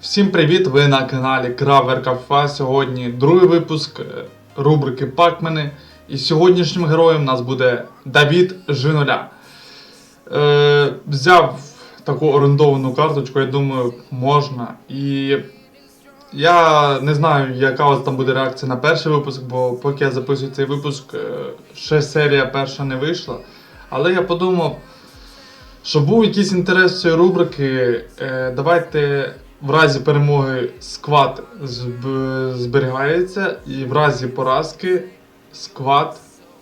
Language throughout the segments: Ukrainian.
Всім привіт! Ви на каналі Кафе. Сьогодні другий випуск е, рубрики Пакмени. І сьогоднішнім героєм у нас буде Давід Жиноля. Е, взяв таку орендовану карточку, я думаю, можна. І я не знаю, яка у вас там буде реакція на перший випуск, бо поки я записую цей випуск, е, ще серія перша не вийшла. Але я подумав, щоб був якийсь інтерес цієї рубрики, е, давайте в разі перемоги склад зберігається, і в разі поразки склад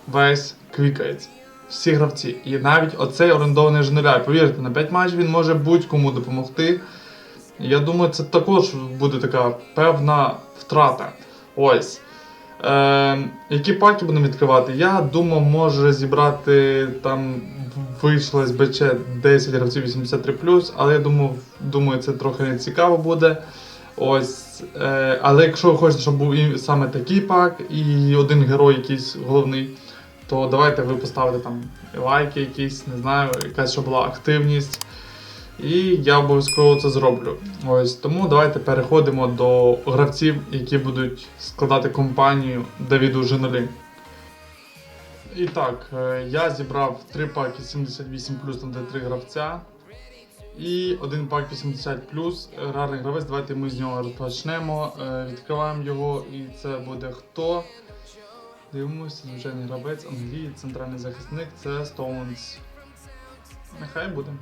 весь квікається. Всі гравці. І навіть оцей орендований жнеля. Повірте, на 5 матчів він може будь-кому допомогти. Я думаю, це також буде така певна втрата. Ось. Е, які паки будемо відкривати? Я думав, може зібрати там вийшло з БЧ 10 гравців 83, але я думав, думаю, це трохи не цікаво буде. Ось. Е, але якщо ви хочете, щоб був і саме такий пак, і один герой якийсь головний, то давайте ви поставите там лайки якісь, не знаю, якась щоб була активність. І я обов'язково це зроблю. Ось тому давайте переходимо до гравців, які будуть складати компанію Давіду Женолі. І так, е, я зібрав 3 паки 78 там де 3 гравця. І один пак 80 рарний гравець. Давайте ми з нього розпочнемо. Е, Відкриваємо його, і це буде хто? Дивимося, звичайний гравець, Англії, центральний захисник, це Стоунс. Нехай буде.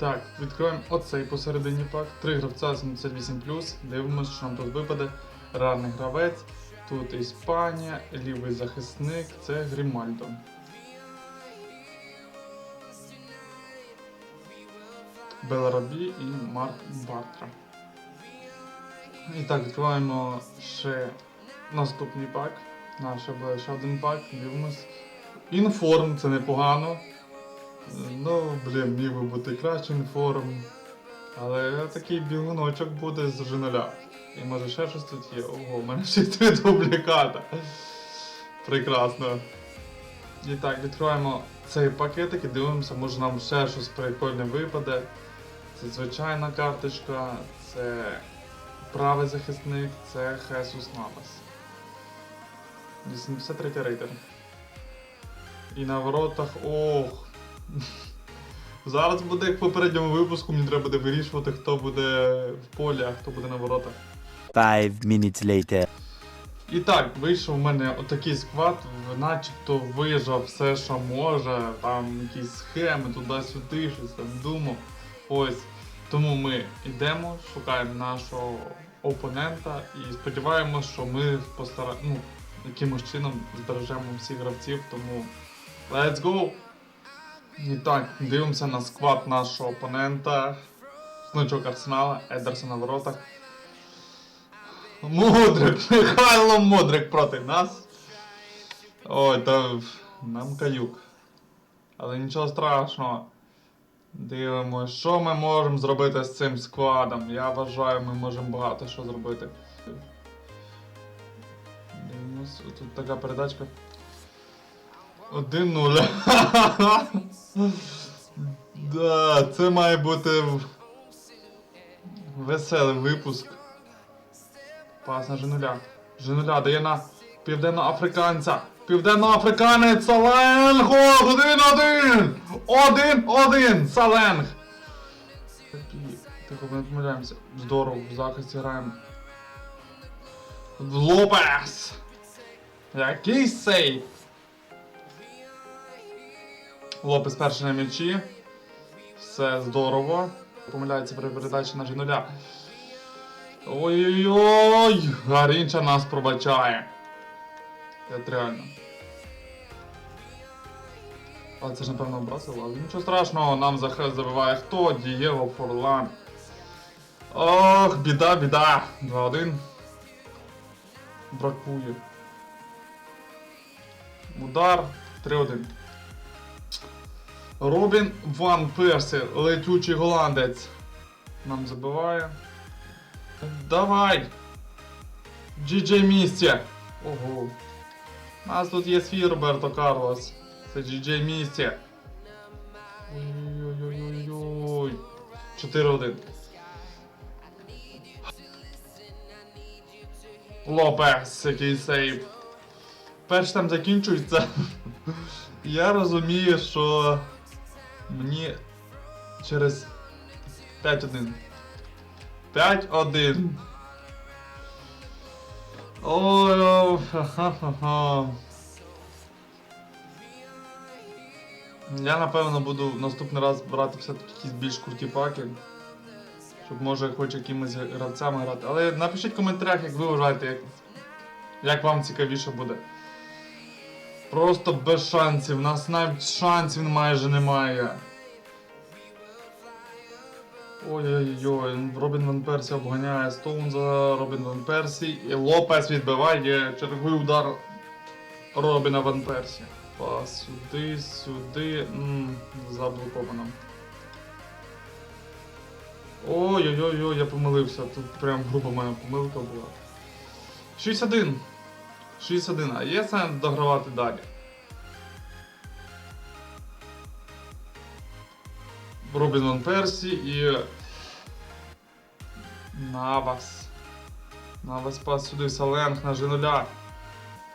Так, відкриваємо оцей посередині пак. Три гравця 78 Дивимося, що нам тут випаде. Рарний гравець. Тут Іспанія, лівий захисник, це Грімальдо. Беларабі і Марк Бартра. І так, відкриваємо ще наступний пак. Наш буде ще один пак. Дивимось. Інформ, це непогано. Ну, блін, міг би бути краще інформ. Але такий бігуночок буде з жиноля. І може ще щось тут є. Ого, у мене ще три дубліката. Прекрасно. І так, відкриваємо цей пакетик і дивимося, може нам ще щось прикольне випаде. Це звичайна карточка, це правий захисник, це Хесус Навас. 83 рейтер. І на воротах. Ох! Зараз буде як в попередньому випуску, мені треба буде вирішувати, хто буде в полі, а хто буде на воротах. Five minutes later. І так, вийшов у мене отакий склад, начебто вижав все, що може, там якісь схеми туди-сюди, щось там думав. Ось. Тому ми йдемо, шукаємо нашого опонента і сподіваємося, що ми постара... ну, якимось чином збережемо всіх гравців, тому let's go! І так, дивимося на склад нашого опонента. Значок Арсенала, Едерсон на воротах. Мудрик, Михайло Мудрик проти нас. Ой, та нам каюк. Але нічого страшного. Дивимось, що ми можемо зробити з цим складом. Я вважаю, ми можемо багато що зробити. Дивимось, тут така передачка. 1-0. Да, це має бути веселий випуск. Пас на Женуля. Женуля дає на південноафриканця. Південноафриканець Саленго! Один-один! Один-один! Саленг! Тихо, ми не помиляємося. Здорово, в захисті граємо. Лопес! Який сейф! Лопес перший на м'ячі. Все здорово. Помиляється при передачі на Женуля. Ой-ой-ой! Гарінча нас пробачає. Це реально. А це ж напевно образило, нічого страшного, нам захист забиває хто? Дієго Форлан. Ох, біда, біда. 2-1. Бракує. Удар 3-1. Робін Ван Персі, летючий голландець. Нам забиває. Давай! GJ місті! Ого. У нас тут є свій Роберто Карлос. Це GJ місті. Ой-ой-ой-ой-ой. 4-1. Лопес, який сейв. Перший там закінчується. Я розумію, що мені через 5-1. 5-1. Ой, ха-ха-ха. Я напевно буду наступний раз брати все-таки якісь більш круті паки. Щоб може хоч якимись гравцями грати. Але напишіть в коментарях, як ви вважаєте, як, як вам цікавіше буде. Просто без шансів. У нас навіть шансів майже немає. Ой-ой-ой, Робін Ван Персі обганяє Стоунза, Робін Ван Персі і Лопес відбиває черговий удар Робіна Ван Персі. Пас сюди, сюди. Ммм, заблоковано. Ой-ой-ой, я помилився. Тут прям грубо моя помилка була. 6-1. 6-1. А є сенс догравати далі. Робін Ван Персі і. Навас. Навас пас сюди Саленг на Жинуля.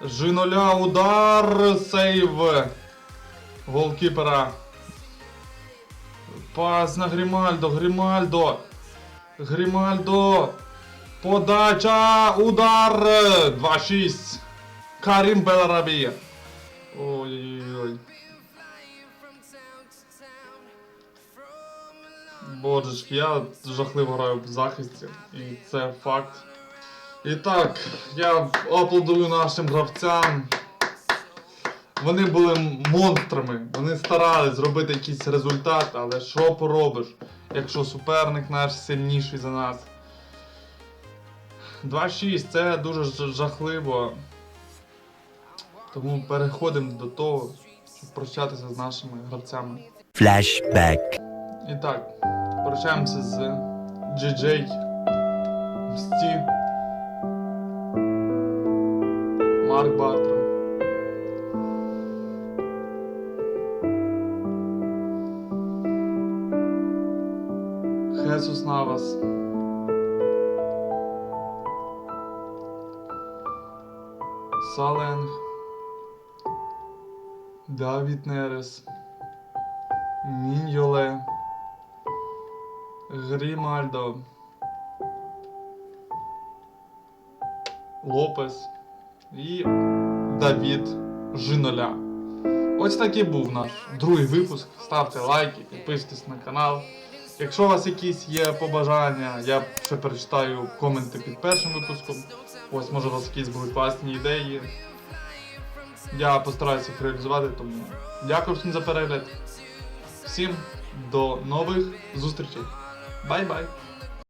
Жинуля удар сейв голкіпера. Пас на Грімальдо, Грімальдо. Грімальдо. Подача, удар. 2-6. Карім Беларабі. Ой-ой-ой. Божечки, я жахливо граю в захисті, і це факт. І так, я аплодую нашим гравцям. Вони були монстрами, вони старались зробити якийсь результат, але що поробиш, якщо суперник наш сильніший за нас. 2-6 це дуже жахливо. Тому переходимо до того, щоб прощатися з нашими гравцями. Flashback. І так, прощаємося з GJ Мсті, Марк Бартром. Хесус Навас. Саленг. Давід Нерес. Міньоле. Грімальдо. Лопес і Давід Жиноля. Ось такий був наш другий випуск. Ставте лайки, підписуйтесь на канал. Якщо у вас якісь є побажання, я ще перечитаю коменти під першим випуском. Ось може у вас якісь були класні ідеї. Я постараюся їх реалізувати, тому дякую всім за перегляд. Всім до нових зустрічей. Bye bye.